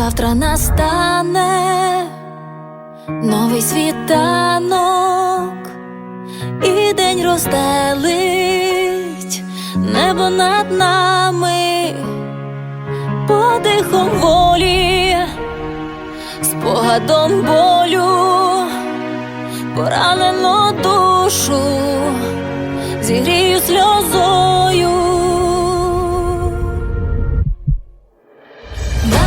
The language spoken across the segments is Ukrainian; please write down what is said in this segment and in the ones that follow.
завтра настане новий світанок, і день розстелить небо над нами, подихом волі, спогадом болю, поранену душу, зігрію сльозою.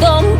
dong